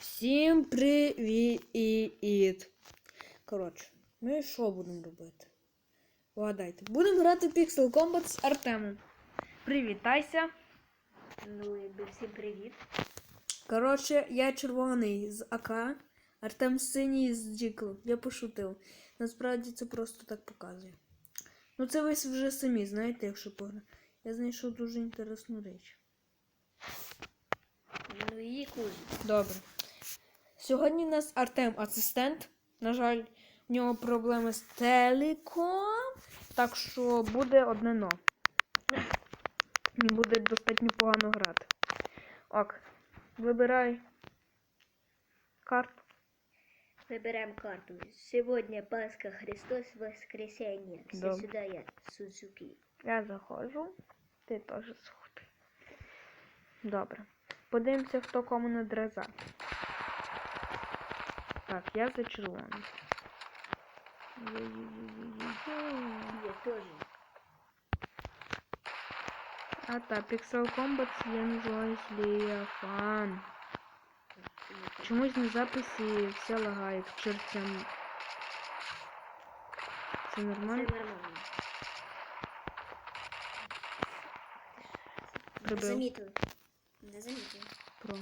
Всім привіт! Коротше, ми що будемо робити? Вгадайте. Будемо грати Pixel Combat з Артемом. Привітайся. Ну, якби всім привіт. Коротше, я червоний з АК, Артем синій з Джіклом. Я пошутив. Насправді це просто так показує. Ну це ви вже самі знаєте, якщо пограти. Я знайшов дуже інтересну річ. Ну і кузі. Добре. Сьогодні у нас Артем асистент. На жаль, в нього проблеми з телеком. Так що буде одне но. Він буде достатньо погано грати. Ок. Вибирай карту. Виберемо карту. Сьогодні Пасха Христос Воскресенье. Все Добре. сюди я. Сузуки. Я заходжу. Ти теж заходи. Добре. Подивимося, хто кому надреза. Так, я за червоний. Я теж. А та Pixel Combat я називаюсь Леофан. Чомусь на записі все лагає к чертям. Це Це нормально? нормально. Не Прибив. замітили. Не замітили. Про.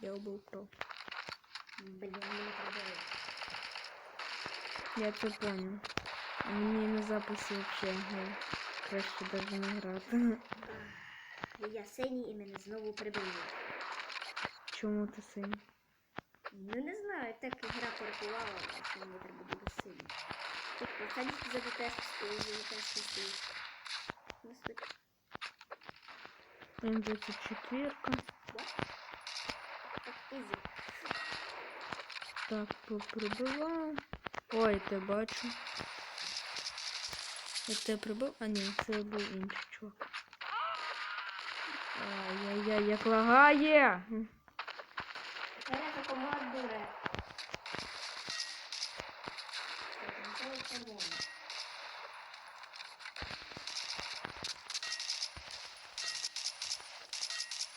Я убив про. Блін, мене прибили. Я це понял. Мені на записі взагалі ну, краще даже не грати. Я синій і мене знову прибили. Чому ти синій? Ну не знаю, так гра порахувала, що мені треба буде синій. Тобто, садись за ВТС стоїть, за ВТС стоїть. Ну, стой. М24. Так, ізі. Так, поприбивав. Ой, те бачу. Я те прибив? А ні, це був інший чувак. Ай-яй-яй, як лагає!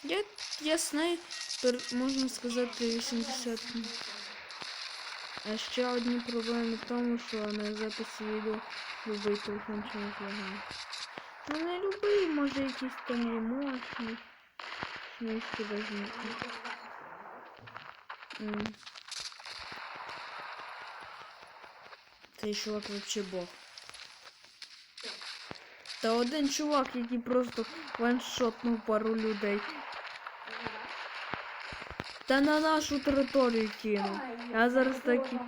Я, я снайпер, можна сказати, 80. А ще одні проблеми в тому, що на записі відео любий телефон чомусь лагає. Ну не любий, може якийсь там мощний. Мишки даже Цей чувак вообще бог. Та один чувак, який просто ваншотнув пару людей. Та на нашу територію кинув. Я зараз такі.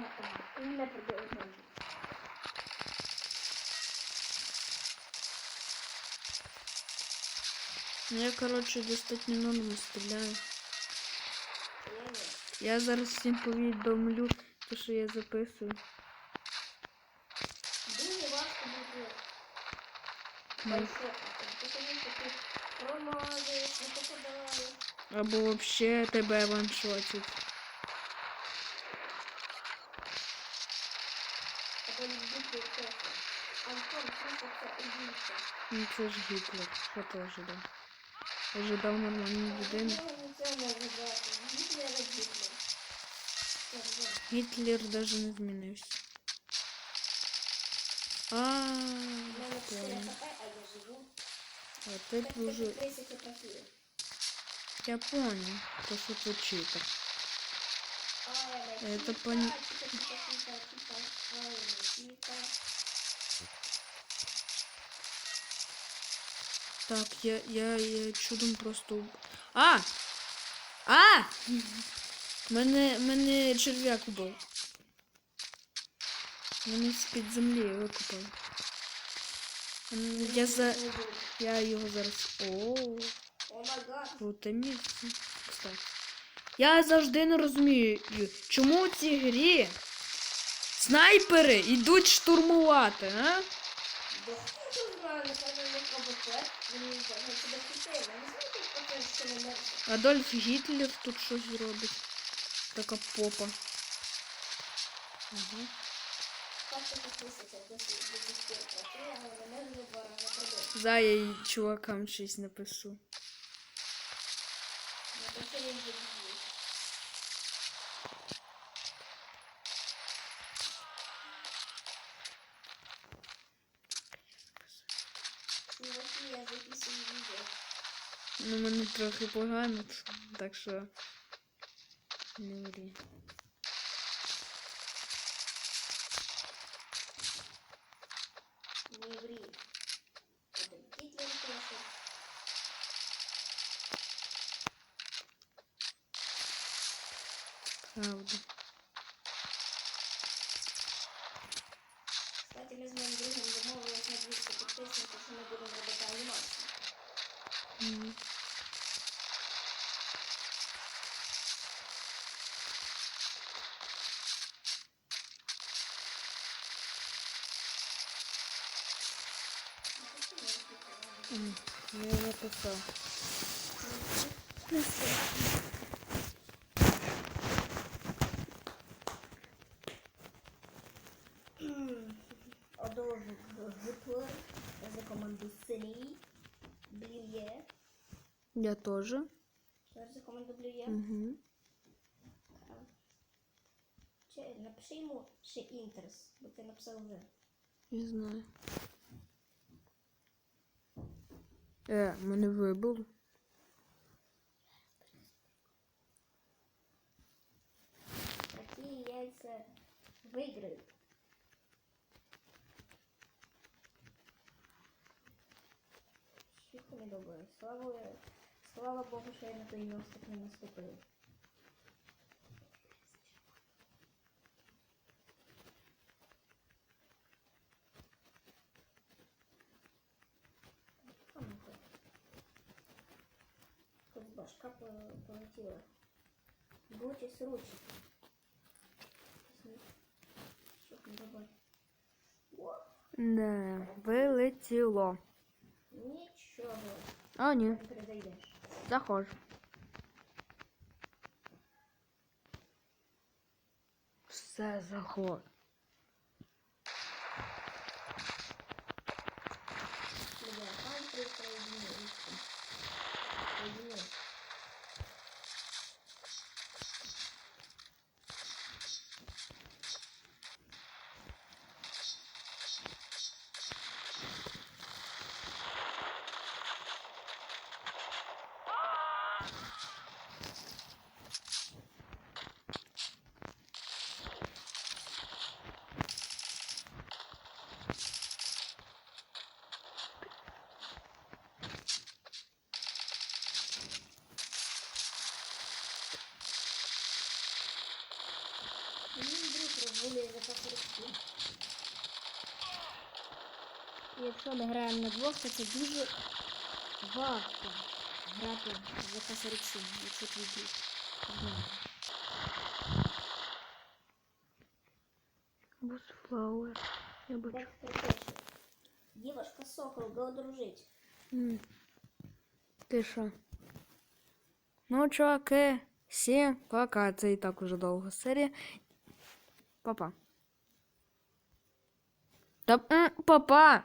Ну я, коротше, достатньо норм стріляю. Я зараз всім повідомлю, те, що я записую. Дуже важко буде. Ну, промазуєш, не попадаєш. Або вообще тебе ваншотить. Або не бути чесно. Антон, просто це убійця. Ну це ж Гітлер. Що ти ожидав? Ожидав нормальну людину. Нічого нічого не ожидати. Гітлер і Гітлер. Це вже. Гітлер даже не змінився. А, У мене 4 понял. хп, а я живу. А ти Так, дуже... так, 30 працює. Я понял, то що ти читер. Это пон-. Так, я, я, я чудом просто... А! А! Мене, мене черв'як убив. Мене з-під землі викопали. Я за... Я його зараз... О, Місце. Кстати. Я завжди не розумію, чому у цій грі снайпери йдуть штурмувати, а? Адольф Гітлер тут щось робить. Така попа. Ага. За я чувакам щось напишу. Ну мене трохи погано, так що не врі. Не врі. Подивіть. Правда. Кстати, ми з моїм другом домовились на 200 підписників, що ми будемо робити анімацію. Мгм. М, Я записав. Одов Я теж. Теж за команду Блює. Угу. Чи напиши йому ще інтерес, бо ти написав вже. Не знаю. Е, мене вибило. Такі яйця виграють. Швидко не добре. Слава, слава Богу, що я на той мостик не наступив. Башка по- полетіла. Будьте руч. Що там робити? Не, вилетіло. нічого. А, ні, Не передайдеш. Заходжу. Все, заход. Мій друг розгулює за кафешки. Якщо ми граємо на двох, то це дуже важко грати за касариксі, якщо твій друг. Бусфлауер. Я бачу. Так кричиш. Дівушка сокол, го дружить. М. Ти що? Ну, чуваки, всім пока. Це і так уже довга серія. Папа. Та папа.